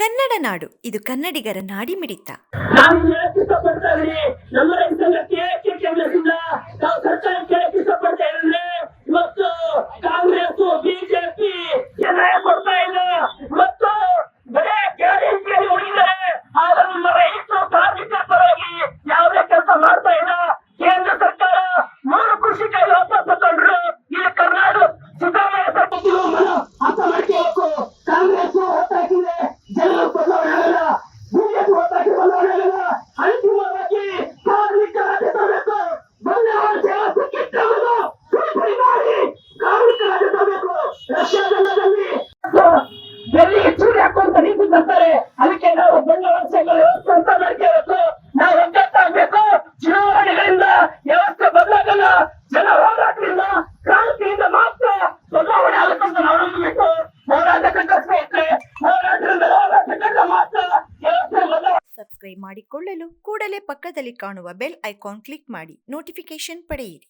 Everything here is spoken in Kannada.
ಕನ್ನಡ ನಾಡು, ಇದು ಕನ್ನಡಿಗರ ನಾಡಿ ಮಿಡಿತ. ಕಾಂಗ್ರೆಸ್ ಬಿಜೆಪಿ ಕೊಡ್ತಾ ಇಲ್ಲ. ಮತ್ತು ಬರೇ ನಮ್ಮ ರೈತರು ಪರವಾಗಿ ಯಾವುದೇ ಕೆಲಸ ಮಾಡ್ತಾ ಇಲ್ಲ. ಕೇಂದ್ರ ಸರ್ಕಾರ ಮೂರು ಕೃಷಿ ಕಾಯ್ದೆ ತರ್ತಾರೆ ಅದಕ್ಕೆ ನಾವು ಬಂಡವಾಳ ಸೇವಾ ವ್ಯವಸ್ಥೆ ಮಾಡ್ಕೋಬೇಕು ನಾವು ಒಗ್ಗಟ್ಟಾಗಬೇಕು. ಚುನಾವಣೆಗಳಿಂದ ವ್ಯವಸ್ಥೆ ಬದಲಾಗಲ್ಲ. ಜನ ಹೋರಾಟದಿಂದ, ಕ್ರಾಂತಿಯಿಂದ ಮಾತ್ರ ಬದಲಾವಣೆ ಆಗುತ್ತಂತ ನಾವು ನಂಬಬೇಕು. ಹೋರಾಟ ಹೋರಾಟದಿಂದ ಹೋರಾಟ ಮಾತ್ರ ವ್ಯವಸ್ಥೆ ಬದಲಾವಣೆ ಸಬ್ಸ್ಕ್ರೈಬ್ ಮಾಡಿಕೊಳ್ಳಲು ಕೂಡಲೇ ಪಕ್ಕದಲ್ಲಿ ಕಾಣುವ ಬೆಲ್ ಐಕಾನ್ ಕ್ಲಿಕ್ ಮಾಡಿ. ನೋಟಿಫಿಕೇಶನ್ ಪಡೆಯಿರಿ.